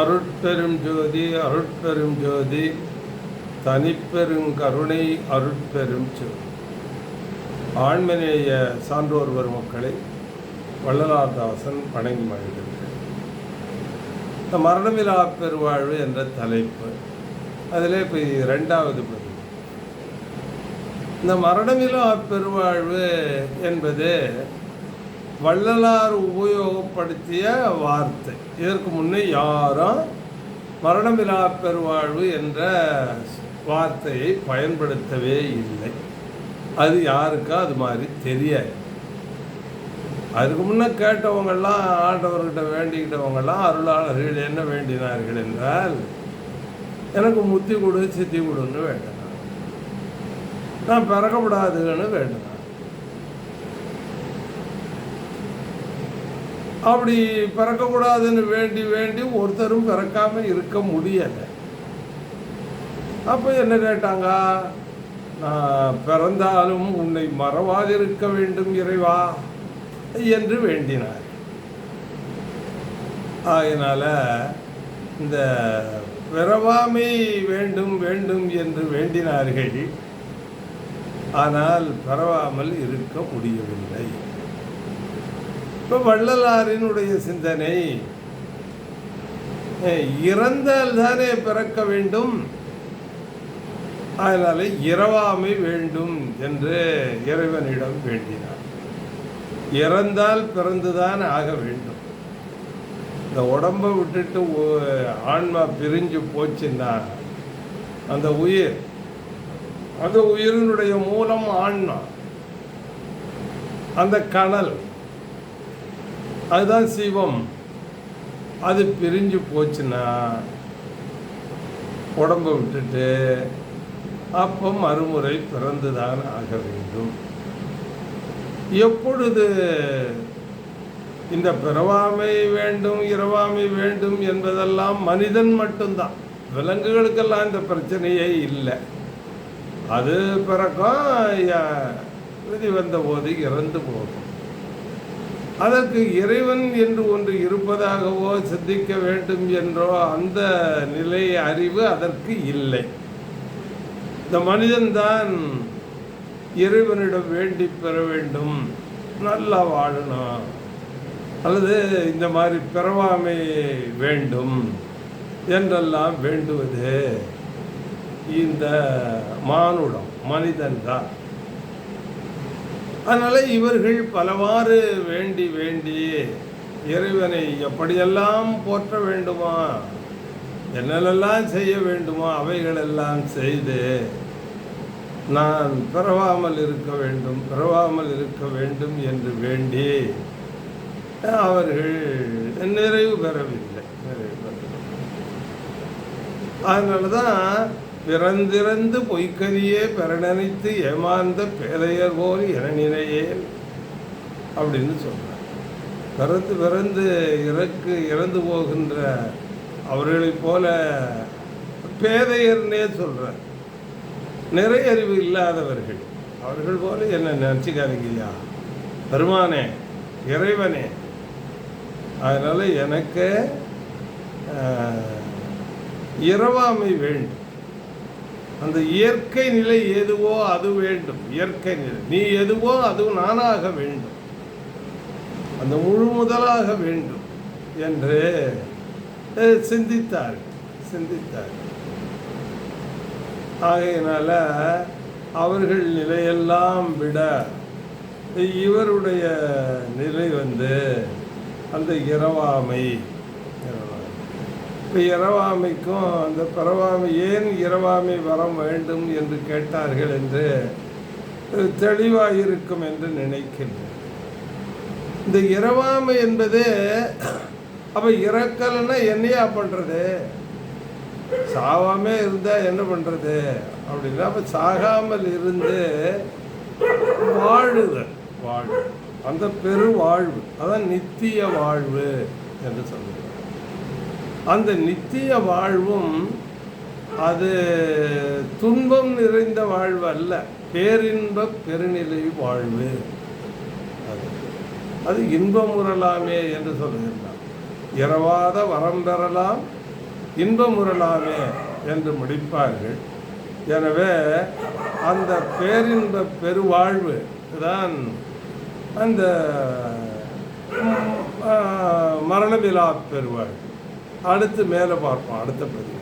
அருட்பெரும் ஜோதி அருட்பெரும் ஜோதி. தனிப்பெரும் கருணை அருட்பெரும் ஜோதி ஆண்மநேய சான்றோர் மக்களை வள்ளலார்தாசன் வணங்கி மகிழ்கின்றேன் இந்த மரணமிலா பெருவாழ்வு என்ற தலைப்பு. அதில் இப்போ ரெண்டாவது பதிவு. இந்த மரணமிலா பெருவாழ்வு என்பது வள்ளலார் உபயோகப்படுத்திய வார்த்தை. இதற்கு முன்னே யாரும் மரணமிலா பெருவாழ்வு என்ற வார்த்தையை பயன்படுத்தவே இல்லை. அது யாருக்கும் அது மாதிரி தெரியாது. அதுக்கு முன்னே கேட்டவங்கெல்லாம் ஆண்டவர்கிட்ட வேண்டிக்கிட்டவங்கெல்லாம் அருளாளர்கள் என்ன வேண்டினார்கள் என்றால் எனக்கு முத்தி கொடு சித்தி கொடுன்னு வேண்டினான் நான் பிறக்கப்படாதுன்னு வேண்டினான் அப்படி பிறக்கக்கூடாதுன்னு வேண்டி வேண்டி ஒருத்தரும் பிறக்காம இருக்க முடியலை. அப்போ என்ன கேட்டாங்க? நான் பிறந்தாலும் உன்னை மறவாதிருக்க வேண்டும் இறைவா என்று வேண்டினார். அதனால் இந்த பிறவாமை வேண்டும் வேண்டும் என்று வேண்டினார்கள். ஆனால் பரவாமல் இருக்க முடியவில்லை. இப்போ வள்ளலாரினுடைய சிந்தனை இறந்தால் தானே பிறக்க வேண்டும்? அதனால இரவாமை வேண்டும் என்று இறைவனிடம் வேண்டினார். இறந்தால் பிறந்துதான் ஆக வேண்டும். இந்த உடம்பை விட்டுட்டு ஆன்மா பிரிஞ்சு போச்சுன்னா அந்த உயிர் அந்த உயிரினுடைய மூலம் ஆன்மா அந்த கனல் அதுதான் சிவம். அது பிரிஞ்சு போச்சுன்னா உடம்பு விட்டுட்டு அப்போ மறுமுறை பிறந்துதான் ஆக வேண்டும். எப்பொழுது இந்த பிறவாமை வேண்டும் இரவாமை வேண்டும் என்பதெல்லாம் மனிதன் மட்டும்தான். விலங்குகளுக்கெல்லாம் இந்த பிரச்சனையே இல்லை. அது பிறக்கும் விதி வந்த போது இறந்து போகும். அதற்கு இறைவன் என்று ஒன்று இருப்பதாகவோ சிந்திக்க வேண்டும் என்றோ அந்த நிலை அறிவு அதற்கு இல்லை. இந்த மனிதன்தான் இறைவனிடம் வேண்டி பெற வேண்டும் நல்லா வாழணும் அல்லது இந்த மாதிரி பிறவாமை வேண்டும் என்றெல்லாம் வேண்டுவது இந்த மானுடம் மனிதன்தான். அதனால் இவர்கள் பலவாறு வேண்டி வேண்டி இறைவனை எப்படியெல்லாம் போற்ற வேண்டுமா என்னெல்லாம் செய்ய வேண்டுமோ அவைகளெல்லாம் செய்து நான் பிறவாமல் இருக்க வேண்டும் பிறவாமல் இருக்க வேண்டும் என்று வேண்டி அவர்கள் நிறைவு பெறவில்லை. நிறைவு பெறவில்லை. அதனால தான் பிறந்திறந்து பொய்க்கதியே பெறநினைத்து ஏமாந்த பேதையர் போல் என நினையேன் அப்படின்னு சொல்கிறார் பிறந்து பிறந்து இறக்கு இறந்து போகின்ற அவர்களைப் போல பேதையர்னே சொல்கிறார் நிறைய அறிவு இல்லாதவர்கள் அவர்கள் போல என்ன நினச்சிக்காதீங்கய்யா. பெருமானே இறைவனே. அதனால் எனக்கு இரவாமை வேண்டும். அந்த இயற்கை நிலை எதுவோ அது வேண்டும். இயற்கை நிலை. நீ எதுவோ அது நானாக வேண்டும். அந்த முழு முதலாக வேண்டும் என்று சிந்தித்தார். சிந்தித்தார். ஆகையினால அவர்கள் நிலையெல்லாம் விட இவருடைய நிலை வந்து அந்த இரவாமை இப்போ இரவாமைக்கும் அந்த பரவாமை ஏன் இரவாமை வர வேண்டும் என்று கேட்டார்கள் என்று தெளிவாக இருக்கும் என்று நினைக்கிறேன் இந்த இரவாமை என்பது அப்போ இறக்கலைன்னா என்னையா பண்ணுறது சாவாமே இருந்தால் என்ன பண்ணுறது அப்படின்னா அப்போ சாகாமல் இருந்து வாழுதல் வாழ்வு அந்த பெரு வாழ்வு அதான் நித்திய வாழ்வு என்று சொல்லுங்கள் அந்த நித்திய வாழ்வும் அது துன்பம் நிறைந்த வாழ்வு அல்ல பேரின்ப பெருநிலை வாழ்வு. அது. அது இன்பமுறலாமே என்று சொல்லுகின்றார் இரவாத வரம் பெறலாம் இன்பமுறலாமே என்று முடிப்பார்கள். எனவே அந்த பேரின்ப பெருவாழ்வு தான் அந்த ம், மரணமிலா பெருவாழ்வு. அடுத்து மேலே பார்ப்போம் அடுத்த பதிவு.